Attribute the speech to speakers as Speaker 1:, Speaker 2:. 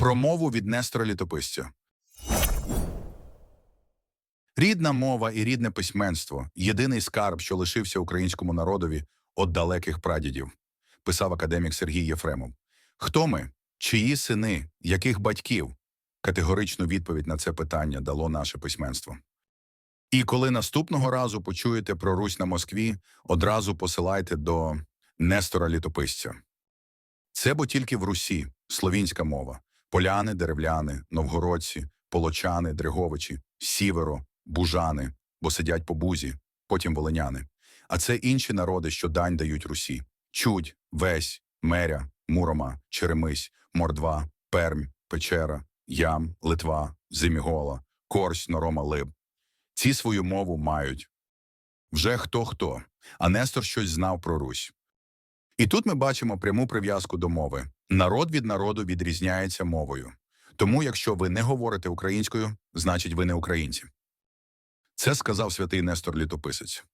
Speaker 1: Промову від Нестора Літописця. Рідна мова і рідне письменство єдиний скарб, що лишився українському народові від далеких прадідів, писав академік Сергій Єфремов. Хто ми? Чиї сини? Яких батьків? Категоричну відповідь на це питання дало наше письменство. І коли наступного разу почуєте про Русь на Москві, одразу посилайте до Нестора Літописця. Це бо тільки в Русі словінська мова. Поляни, деревляни, новгородці, полочани, дриговичі, сіверо, бужани, бо сидять по бузі, потім волиняни. А це інші народи, що дань дають Русі. Чудь, Весь, Меря, Мурома, Черемись, Мордва, Пермь, Печера, Ям, Литва, Зимігола, Корсь, Норома, Либ. Ці свою мову мають. Вже хто-хто, а Нестор щось знав про Русь. І тут ми бачимо пряму прив'язку до мови. Народ від народу відрізняється мовою. Тому, якщо ви не говорите українською, значить ви не українці. Це сказав святий Нестор Літописець.